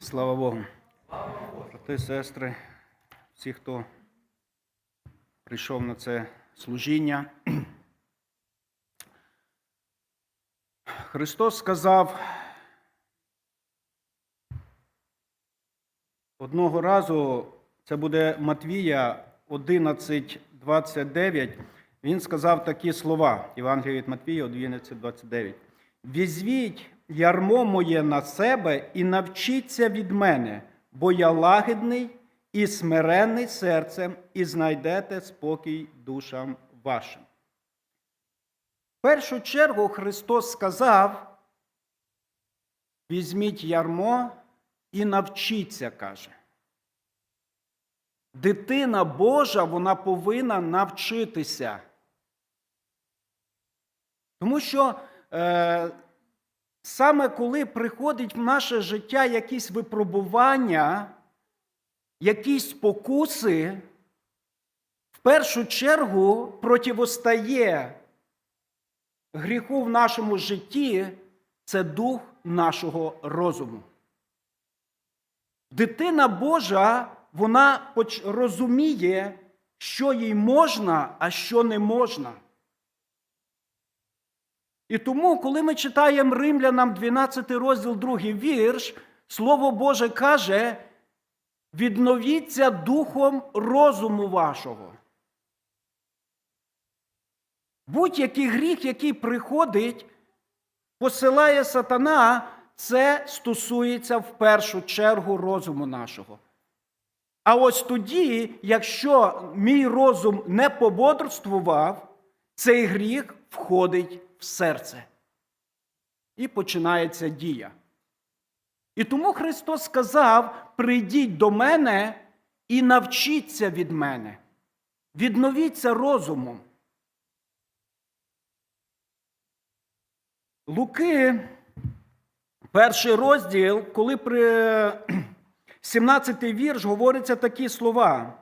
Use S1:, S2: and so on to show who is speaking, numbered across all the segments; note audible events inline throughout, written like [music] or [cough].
S1: Слава Богу. Брати, сестри, всі, хто прийшов на це служіння. Христос сказав одного разу, це буде Матвія 11, 29, він сказав такі слова, Євангелія від Матвія 11, 29. Візвіть ярмо моє на себе і навчіться від мене, бо я лагідний і смиренний серцем, і знайдете спокій душам вашим. В першу чергу Христос сказав: візьміть ярмо і навчіться, каже. Дитина Божа, вона повинна навчитися. Тому що е, саме коли приходить в наше життя якісь випробування, якісь спокуси, в першу чергу противостає гріху в нашому житті це дух нашого розуму. Дитина Божа, вона розуміє, що їй можна, а що не можна. І тому, коли ми читаємо Римлянам 12 розділ, 2 вірш, Слово Боже каже: відновіться духом розуму вашого. Будь-який гріх, який приходить, посилає сатана, це стосується в першу чергу розуму нашого. А ось тоді, якщо мій розум не пободрствував, цей гріх входить в серце. І починається дія. І тому Христос сказав: прийдіть до мене і навчіться від мене. Відновіться розумом. Луки, перший розділ, коли при [clears throat] 17 вірш говориться такі слова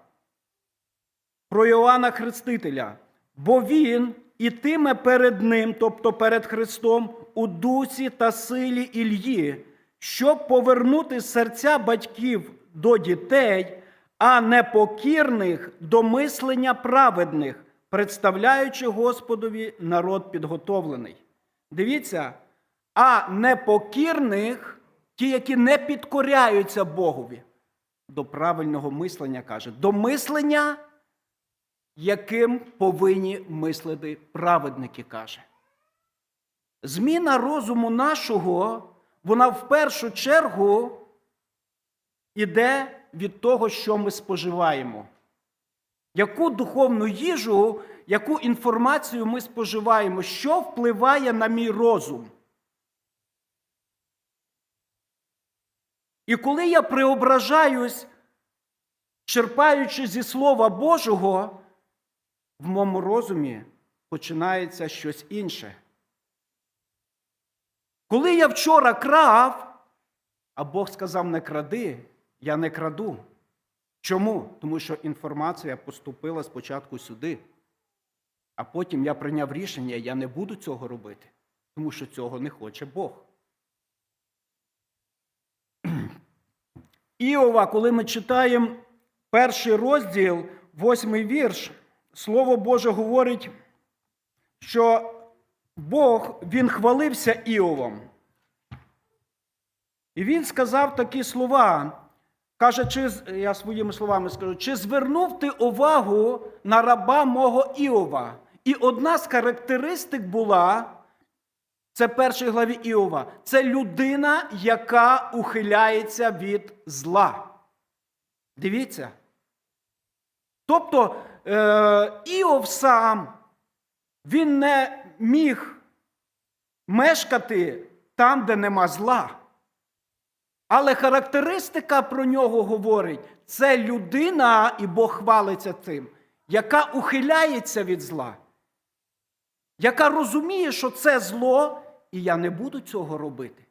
S1: про Іоанна Хрестителя. Бо він ітиме перед ним, тобто перед Христом, у дусі та силі Ільї, щоб повернути серця батьків до дітей, а непокірних до мислення праведних, представляючи Господові народ підготовлений. Дивіться, а непокірних, ті, які не підкоряються Богові, до правильного мислення каже, до мислення, яким повинні мислити праведники, каже. Зміна розуму нашого, вона в першу чергу іде від того, що ми споживаємо. Яку духовну їжу, яку інформацію ми споживаємо, що впливає на мій розум? І коли я преображаюсь, черпаючи зі Слова Божого, в моєму розумі починається щось інше. Коли я вчора крав, а Бог сказав не кради, я не краду. Чому? Тому що інформація поступила спочатку сюди, а потім я прийняв рішення, я не буду цього робити, тому що цього не хоче Бог. [clears throat] Іова, коли ми читаємо перший розділ, восьмий вірш, Слово Боже говорить, що Бог він хвалився Іовом. І він сказав такі слова. Каже, чи, я своїми словами скажу, чи звернув ти увагу на раба мого Іова? І одна з характеристик була, це першій главі Іова, це людина, яка ухиляється від зла. Дивіться. Тобто Іов сам, він не міг мешкати там, де нема зла. Але характеристика про нього говорить: це людина, і Бог хвалиться цим, яка ухиляється від зла, яка розуміє, що це зло, і я не буду цього робити.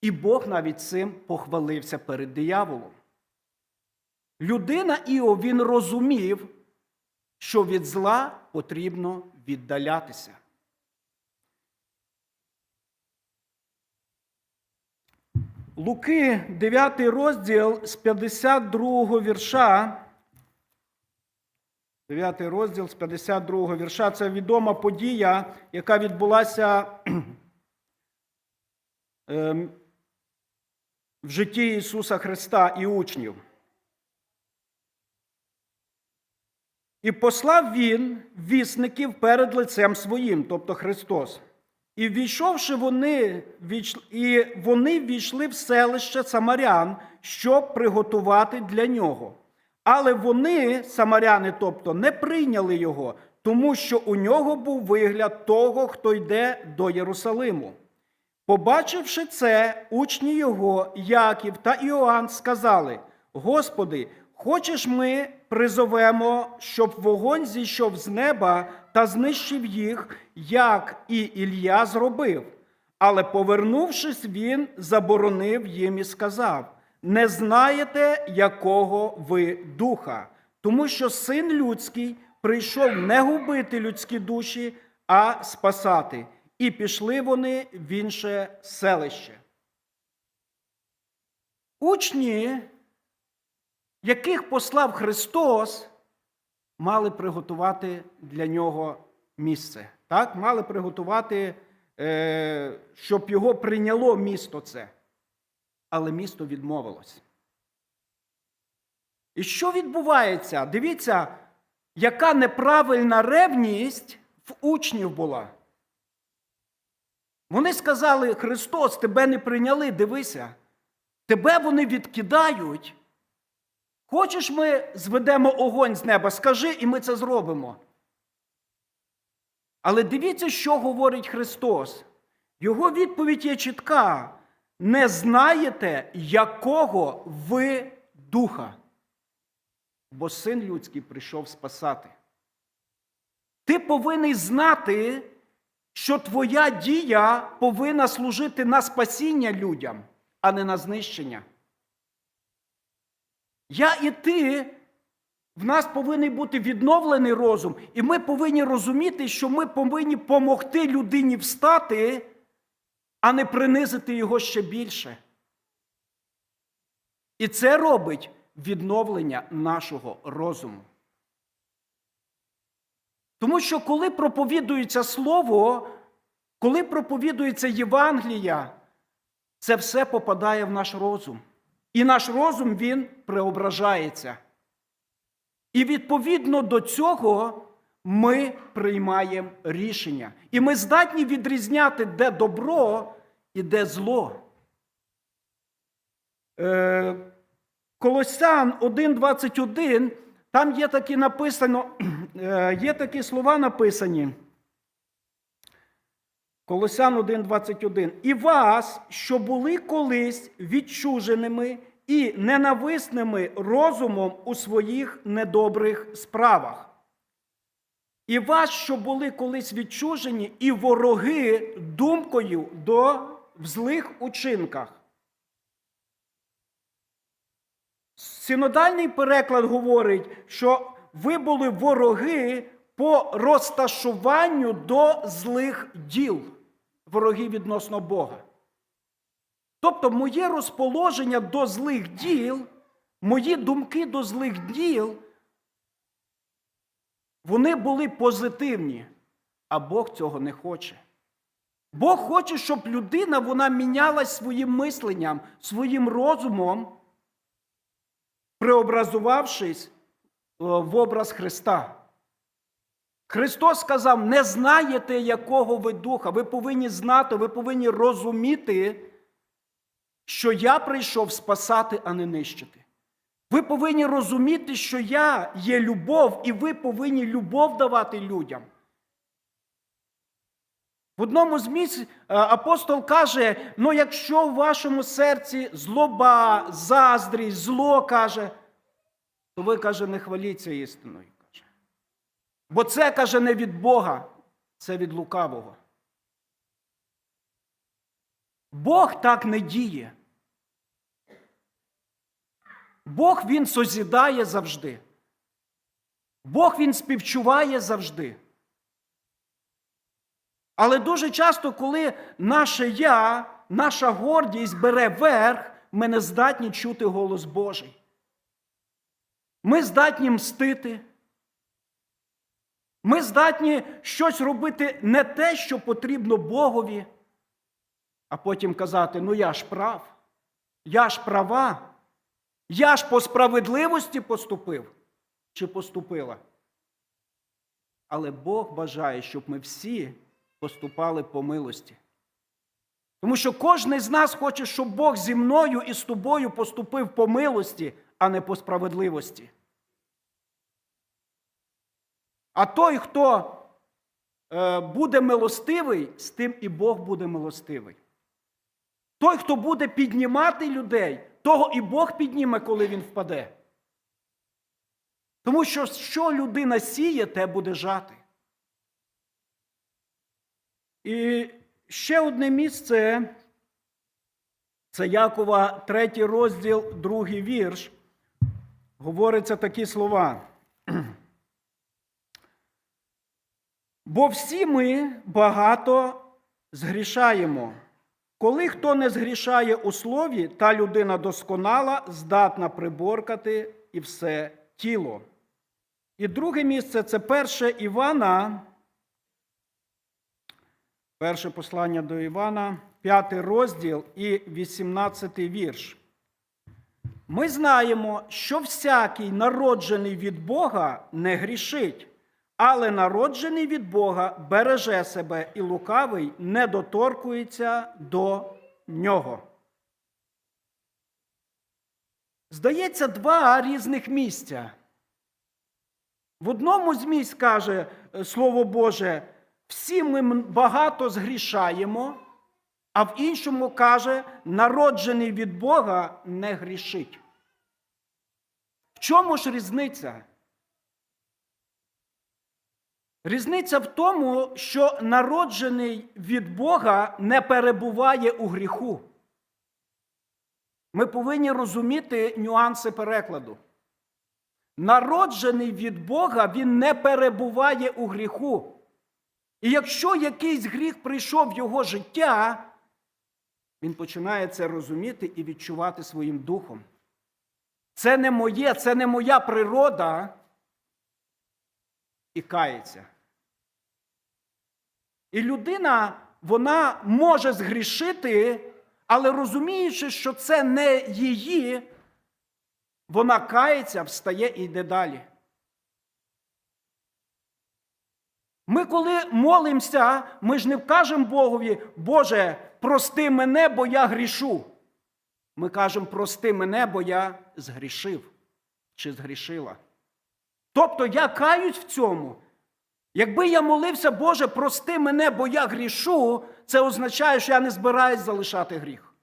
S1: І Бог навіть цим похвалився перед дияволом. Людина Іов, він розумів, що від зла потрібно віддалятися. Луки, 9 розділ з 52 вірша. 9 розділ з 52 вірша. Це відома подія, яка відбулася ем, в житті Ісуса Христа і учнів. І послав він вісників перед лицем своїм, тобто Христос. І війшовши вони, і вони війшли в селище Самарян, щоб приготувати для нього. Але вони, самаряни, тобто, не прийняли його, тому що у нього був вигляд того, хто йде до Єрусалиму. Побачивши це, учні його, Яків та Іоанн сказали: Господи, хочеш ми призовемо, щоб вогонь зійшов з неба та знищив їх, як і Ілля зробив. Але повернувшись, він заборонив їм і сказав: Не знаєте, якого ви духа, тому що син людський прийшов не губити людські душі, а спасати. І пішли вони в інше селище. Учні, яких послав Христос, мали приготувати для нього місце. Так? Мали приготувати, е, щоб його прийняло місто це. Але місто відмовилось. І що відбувається? Дивіться, яка неправильна ревність в учнів була. Вони сказали: Христос, тебе не прийняли, дивися, тебе вони відкидають. Хочеш, ми зведемо огонь з неба, скажи, і ми це зробимо. Але дивіться, що говорить Христос. Його відповідь є чітка: не знаєте, якого ви духа, бо син людський прийшов спасати. Ти повинен знати, що твоя дія повинна служити на спасіння людям, а не на знищення. Я і ти, в нас повинен бути відновлений розум, і ми повинні розуміти, що ми повинні помогти людині встати, а не принизити його ще більше. І це робить відновлення нашого розуму. Тому що коли проповідується Слово, коли проповідується Євангелія, це все попадає в наш розум. І наш розум він преображається. І відповідно до цього ми приймаємо рішення. І ми здатні відрізняти, де добро і де зло. Е, Колосян 1,21, там є такі написано, [clears throat] е, є такі слова написані. Колосян 1,21. І вас, що були колись відчуженими і ненависними розумом у своїх недобрих справах. І вас, що були колись відчужені, і вороги думкою до в злих учинках. Синодальний переклад говорить, що ви були вороги по розташуванню до злих діл, вороги відносно Бога. Тобто, моє розположення до злих діл, мої думки до злих діл, вони були позитивні, а Бог цього не хоче. Бог хоче, щоб людина вона мінялась своїм мисленням, своїм розумом, преобразувавшись е, в образ Христа. Христос сказав: не знаєте, якого ви духа. Ви повинні знати, ви повинні розуміти, що я прийшов спасати, а не нищити. Ви повинні розуміти, що я є любов, і ви повинні любов давати людям. В одному з місць е, апостол каже: ну, якщо в вашому серці злоба, заздрість, зло каже, то ви каже, не хваліться істиною. Бо це каже не від Бога, це від лукавого. Бог так не діє. Бог він созідає завжди. Бог він співчуває завжди. Але дуже часто, коли наше я, наша гордість бере верх, ми не здатні чути голос Божий. Ми здатні мстити. Ми здатні щось робити не те, що потрібно Богові, а потім казати: ну я ж прав, я ж права, я ж по справедливості поступив чи поступила. Але Бог бажає, щоб ми всі поступали по милості. Тому що кожен з нас хоче, щоб Бог зі мною і з тобою поступив по милості, а не по справедливості. А той, хто е, буде милостивий, з тим і Бог буде милостивий. Той, хто буде піднімати людей, того і Бог підніме, коли він впаде. Тому що що людина сіє, те буде жати. І ще одне місце це Якова, третій розділ, другий вірш. Говориться такі слова. Бо всі ми багато згрішаємо. Коли хто не згрішає у слові, та людина досконала, здатна приборкати і все тіло. І друге місце це перше Івана, перше послання до Івана, п'ятий розділ і 18 вірш. Ми знаємо, що всякий народжений від Бога не грішить, але народжений від Бога береже себе і лукавий не доторкується до нього. Здається, два різних місця. В одному з місць каже е, Слово Боже, всі ми багато згрішаємо, а в іншому каже, народжений від Бога не грішить. В чому ж різниця? Різниця в тому, що народжений від Бога не перебуває у гріху. Ми повинні розуміти нюанси перекладу. Народжений від Бога, він не перебуває у гріху. І якщо якийсь гріх прийшов в його життя, він починає це розуміти і відчувати своїм духом. Це не моє, це не моя природа. І кається. І людина, вона може згрішити, але розуміючи, що це не її, вона кається, встає і йде далі. Ми, коли молимося, ми ж не вкажемо Богові, Боже, прости мене, бо я грішу. Ми кажемо, прости мене, бо я згрішив чи згрішила. Тобто я каюсь в цьому. Якби я молився, Боже, прости мене, бо я грішу, це означає, що я не збираюсь залишати гріх.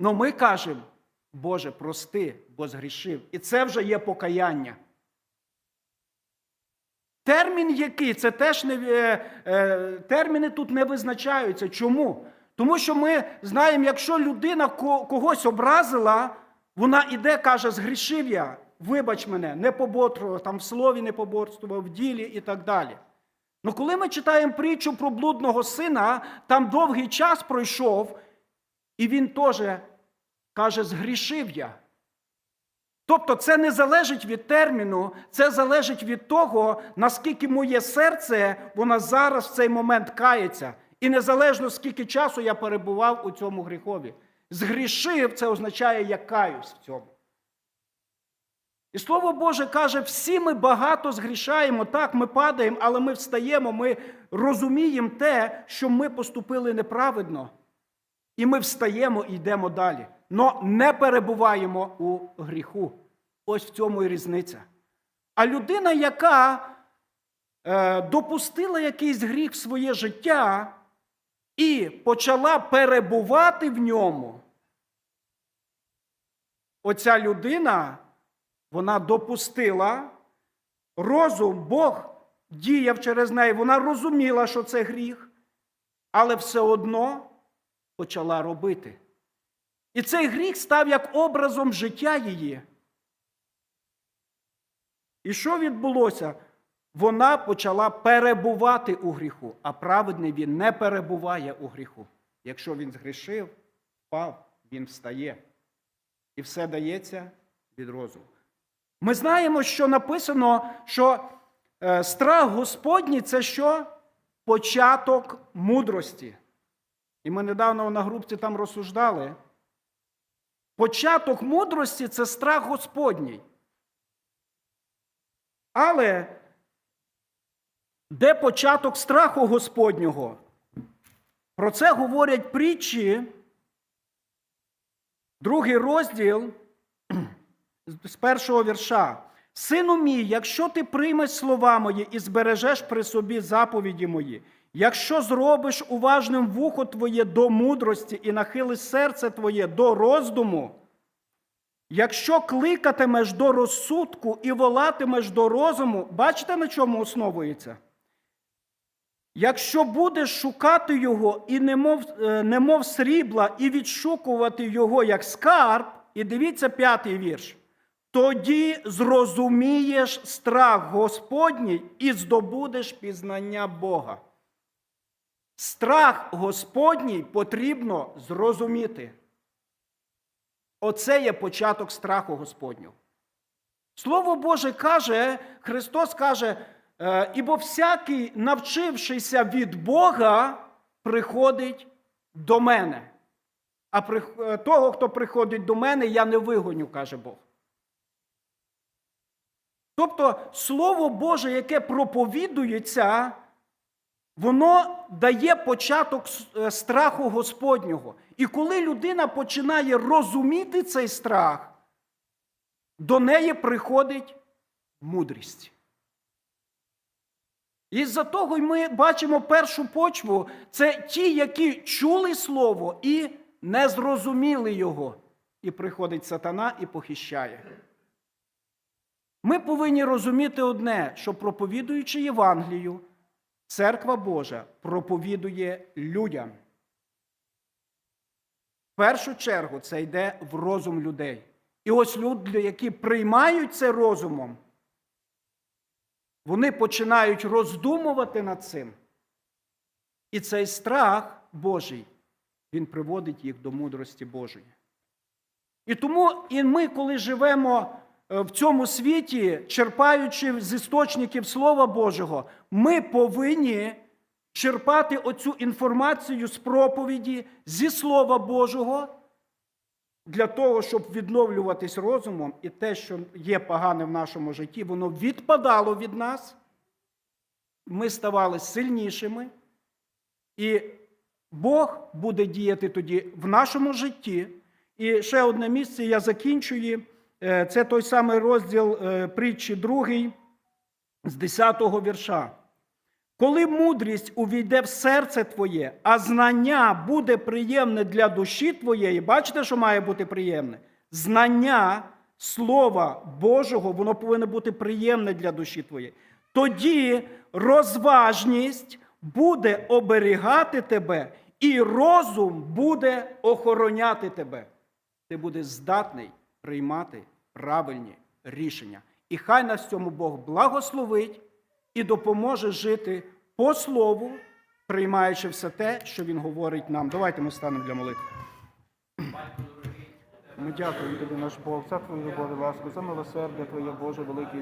S1: Ну ми кажемо, Боже, прости, бо згрішив. І це вже є покаяння. Термін який? Це теж не е, е, терміни тут не визначаються. Чому? Тому що ми знаємо, якщо людина когось образила, вона іде, каже, згрішив я, вибач мене, не поботрував, там в слові не поборствував, в ділі і так далі. Ну коли ми читаємо притчу про блудного сина, там довгий час пройшов, і він теж каже, згрішив я. Тобто це не залежить від терміну, це залежить від того, наскільки моє серце воно зараз в цей момент кається. І незалежно скільки часу я перебував у цьому гріхові. Згрішив це означає, я каюсь в цьому. І Слово Боже каже, всі ми багато згрішаємо, так, ми падаємо, але ми встаємо, ми розуміємо те, що ми поступили неправедно. І ми встаємо і йдемо далі. Но не перебуваємо у гріху. Ось в цьому і різниця. А людина, яка е, допустила якийсь гріх в своє життя і почала перебувати в ньому, оця людина, вона допустила розум, Бог діяв через неї, вона розуміла, що це гріх, але все одно почала робити. І цей гріх став як образом життя її. І що відбулося? Вона почала перебувати у гріху, а праведний він не перебуває у гріху. Якщо він згрішив, впав, він встає. І все дається від розуму. Ми знаємо, що написано, що е, страх Господній це що? Початок мудрості. І ми недавно на групці там розсуждали. Початок мудрості це страх Господній. Але де початок страху Господнього? Про це говорять притчі, другий розділ з першого вірша. Сину мій, якщо ти приймеш слова мої і збережеш при собі заповіді мої, якщо зробиш уважним вухо твоє до мудрості і нахилиш серце твоє до роздуму, якщо кликатимеш до розсудку і волатимеш до розуму, бачите, на чому основується? Якщо будеш шукати його і немов, е, немов срібла, і відшукувати його як скарб, і дивіться п'ятий вірш, тоді зрозумієш страх Господній і здобудеш пізнання Бога. Страх Господній потрібно зрозуміти. Оце є початок страху Господнього. Слово Боже каже, Христос каже, е, ібо всякий, навчившися від Бога, приходить до мене. А е, того, хто приходить до мене, я не вигоню, каже Бог. Тобто Слово Боже, яке проповідується, воно дає початок е, страху Господнього. І коли людина починає розуміти цей страх, до неї приходить мудрість. І з-за того ми бачимо першу почву це ті, які чули слово і не зрозуміли його. І приходить сатана і похищає. Ми повинні розуміти одне, що проповідуючи Євангелію, церква Божа проповідує людям. В першу чергу це йде в розум людей. І ось люди, які приймають це розумом, вони починають роздумувати над цим. І цей страх Божий, він приводить їх до мудрості Божої. І тому і ми, коли живемо в цьому світі, черпаючи з істочників Слова Божого, ми повинні черпати оцю інформацію з проповіді, зі Слова Божого, для того, щоб відновлюватись розумом, і те, що є погане в нашому житті, воно відпадало від нас. Ми ставали сильнішими, і Бог буде діяти тоді в нашому житті. І ще одне місце я закінчую. Е, Це той самий розділ е, притчі 2 з 10-го вірша. Коли мудрість увійде в серце твоє, а знання буде приємне для душі твоєї, бачите, що має бути приємне? Знання Слова Божого, воно повинно бути приємне для душі твоєї. Тоді розважність буде оберігати тебе, і розум буде охороняти тебе. Ти будеш здатний приймати правильні рішення. І хай нас цьому Бог благословить і допоможе жити по слову, приймаючи все те, що Він говорить нам. Давайте ми станемо для молитви. Ми дякуємо тобі, наш Бог, за твою любов і ласку, за милосердя Твоє Боже велике.